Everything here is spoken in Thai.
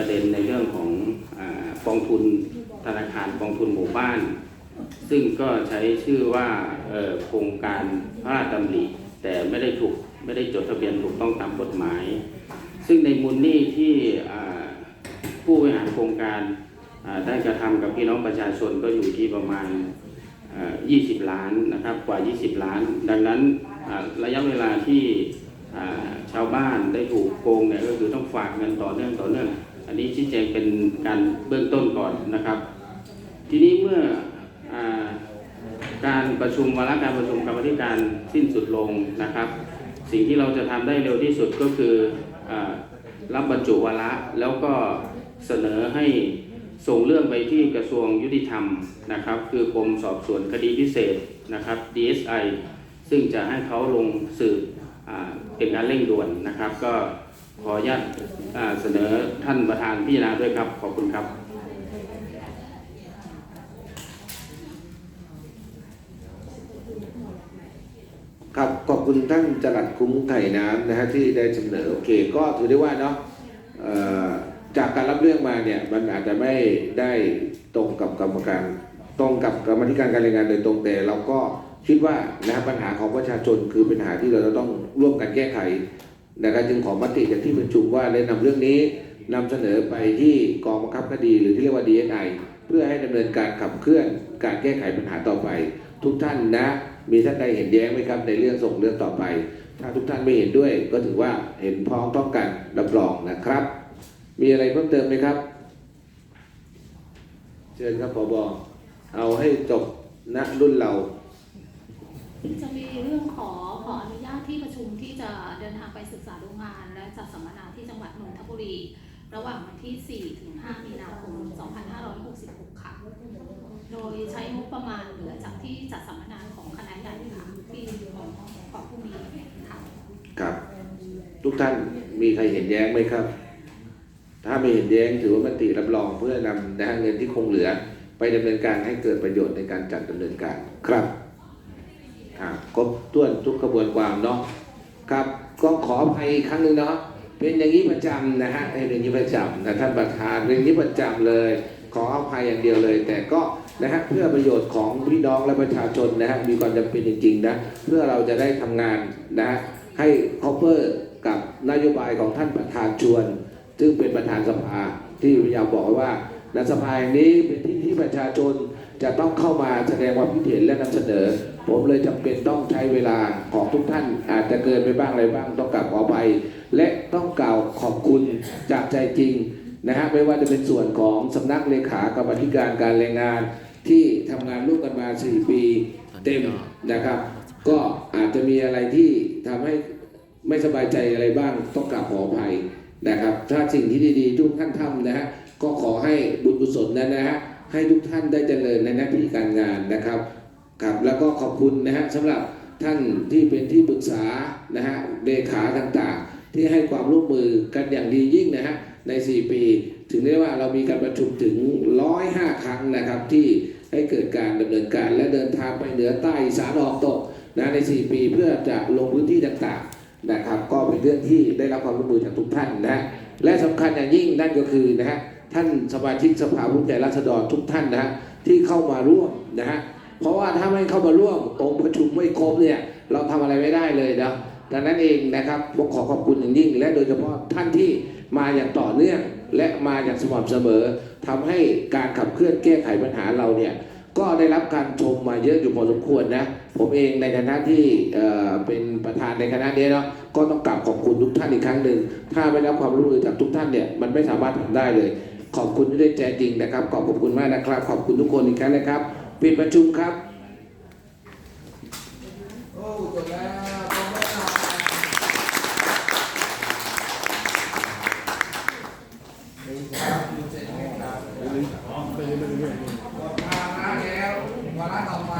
ประเด็นในเรื่องของอกองทุนธนาคารกองทุนหมู่บ้าน ซึ่งก็ใช้ชื่อว่าโครงการพระราชดำริแต่ไม่ได้ถูกไม่ได้จดทะเบียนถูกต้องตามกฎหมาย ซึ่งในมูลนี้ที่ผู้บริหารโครงการได้กระทำกับพี่น้องประชาชนก็อยู่ที่ประมาณ 20 ล้านนะครับกว่า 20 ล้าน ดังนั้นระยะเวลาที่ชาวบ้านได้ถูกโกงเนี่ยก็คือต้องฝากเงินต่อเนื่องต่อเนื่อง อันนี้ชี้แจงเป็นการเบื้องต้นก่อนนะครับ ทีนี้เมื่ออการประชุมวาระการประชุมกรรมธิการสิ้นสุดลงนะครับ สิ่งที่เราจะทำได้เร็วที่สุดก็คืออรับบรรจุวาระแล้วก็เสนอให้ส่งเรื่องไปที่กระทรวงยุติธรรมนะครับ คือกรมสอบสวนคดีพิเศษนะครับ DSI ซึ่งจะให้เขาลงสืบเป็นการเร่งด่วนนะครับ ก็ ขออนุญาตเสนอท่านประธานพิจารณาด้วยครับ ขอบคุณครับ ครับขอบคุณท่านจรัดคุ้มไข่น้ำนะฮะที่ได้เสนอโอเค ก็ถือได้ว่าเนาะจากการรับเรื่องมาเนี่ยมันอาจจะไม่ได้ตรงกับกรรมการตรงกับกรรมธิการการรายงานโดยตรงแต่เราก็คิดว่านะฮะปัญหาของประชาชนคือปัญหาที่เราจะต้องร่วมกันแก้ไข นะครับจึงขอมติจากที่ประชุมว่าได้นำเรื่องนี้นำเสนอไปที่กองบังคับคดีหรือที่เรียกว่า DSI เพื่อให้ดำเนินการขับเคลื่อนการแก้ไขปัญหาต่อไป ทุกท่านนะ มีท่านใดเห็นแย้งไหมครับในเรื่องส่งเรื่องต่อไป ถ้าทุกท่านไม่เห็นด้วยก็ถือว่าเห็นพ้องต้องกันรับรองนะครับ มีอะไรเพิ่มเติมไหมครับ เชิญครับผบเอาให้จบณรุ่นเรา จะมีเรื่องขอขออนุญาตที่ประชุมที่จะเดินทางไปศึกษาดูงาน และจัดสัมมนาที่จังหวัดนนทบุรี ระหว่างวันที่ 4 ถึง 5 มีนาคม 2566 ค่ะ โดยใช้งบประมาณเหลือจากที่จัดสัมมนาของคณะใหญ่ค่ะที่ของของผู้มีค่ะครับทุกท่านมีใครเห็นแย้งไหมครับ ถ้าไม่เห็นแย้งถือว่ามติรับรองเพื่อนำนะฮะเงินที่คงเหลือ ไปดำเนินการให้เกิดประโยชน์ในการจัดดำเนินการครับ ครบครบถ้วนทุกกระบวนความเนาะครับก็ขออภัยครั้งหนึ่งเนาะเป็นอย่างนี้ประจำนะฮะเป็นอย่างนี้ประจำนะท่านประธานเป็นอย่างนี้ประจำเลย ขออภัยอย่างเดียวเลย แต่ก็นะฮะเพื่อประโยชน์ของพี่น้องและประชาชนนะฮะมีความจำเป็นจริงๆนะเพื่อเราจะได้ทำงานนะฮะให้ cover กับนโยบายของท่านประธานชวน ซึ่งเป็นประธานสภาที่พยายามบอกไว้ว่าในสภาแห่งนี้เป็นที่ที่ประชาชน จะต้องเข้ามาแสดงความคิดเห็นและนำเสนอ ผมเลยจำเป็นต้องใช้เวลาของทุกท่าน อาจจะเกินไปบ้างอะไรบ้างต้องกราบขออภัยและต้องกล่าวขอบคุณจากใจจริงนะฮะไม่ว่าจะเป็นส่วนของสำนักเลขากรรมธิการการแรงงานที่ทำงานร่วมกันมา 4 ปีเต็มนะครับ ก็อาจจะมีอะไรที่ทำให้ไม่สบายใจอะไรบ้างต้องกราบขออภัยนะครับ ถ้าสิ่งที่ดีๆทุกท่านทำนะฮะก็ขอให้บุญกุศลนั้นนะฮะ ให้ทุกท่านได้เจริญในหน้าที่การงานนะครับครับแล้วก็ขอบคุณนะฮะสำหรับท่านที่เป็นที่ปรึกษานะฮะเลขาต่างๆ ที่ให้ความร่วมมือกันอย่างดียิ่งนะฮะใน 4 ปี ถึงได้ว่าเรามีการประชุมถึง 105 ครั้งนะครับ ที่ให้เกิดการดำเนินการและเดินทางไปเหนือใต้สานออกตกนะใน 4 ปีเพื่อจะลงพื้นที่ต่างๆนะครับ ก็เป็นเรื่องที่ได้รับความร่วมมือจากทุกท่านนะฮะและสำคัญอย่างยิ่งนั่นก็คือนะฮะ ท่านสมาชิกสภาผู้แทนราษฎรทุกท่านนะฮะที่เข้ามาร่วมนะฮะเพราะว่าถ้าไม่เข้ามาร่วมองค์ประชุมไม่ครบเนี่ยเราทำอะไรไม่ได้เลยนะดังนั้นเองนะครับผมขอขอบคุณอย่างยิ่ง และโดยเฉพาะท่านที่มาอย่างต่อเนื่องและมาอย่างสม่ำเสมอทำให้การขับเคลื่อนแก้ไขปัญหาเราเนี่ยก็ได้รับการชมมาเยอะอยู่พอสมควรนะ ผมเองในฐานะที่เอ่อเป็นประธานในคณะนี้เนาะก็ต้องกราบขอบคุณทุกท่านอีกครั้งหนึ่งถ้าไม่รับความร่วมมือจากทุกท่านเนี่ยมันไม่สามารถทำได้เลย ขอบคุณด้วยใจจริงนะครับ ขอบคุณมากนะครับ ขอบคุณทุกคนอีกครั้งนะครับปิดประชุมครับเอาระต่อไป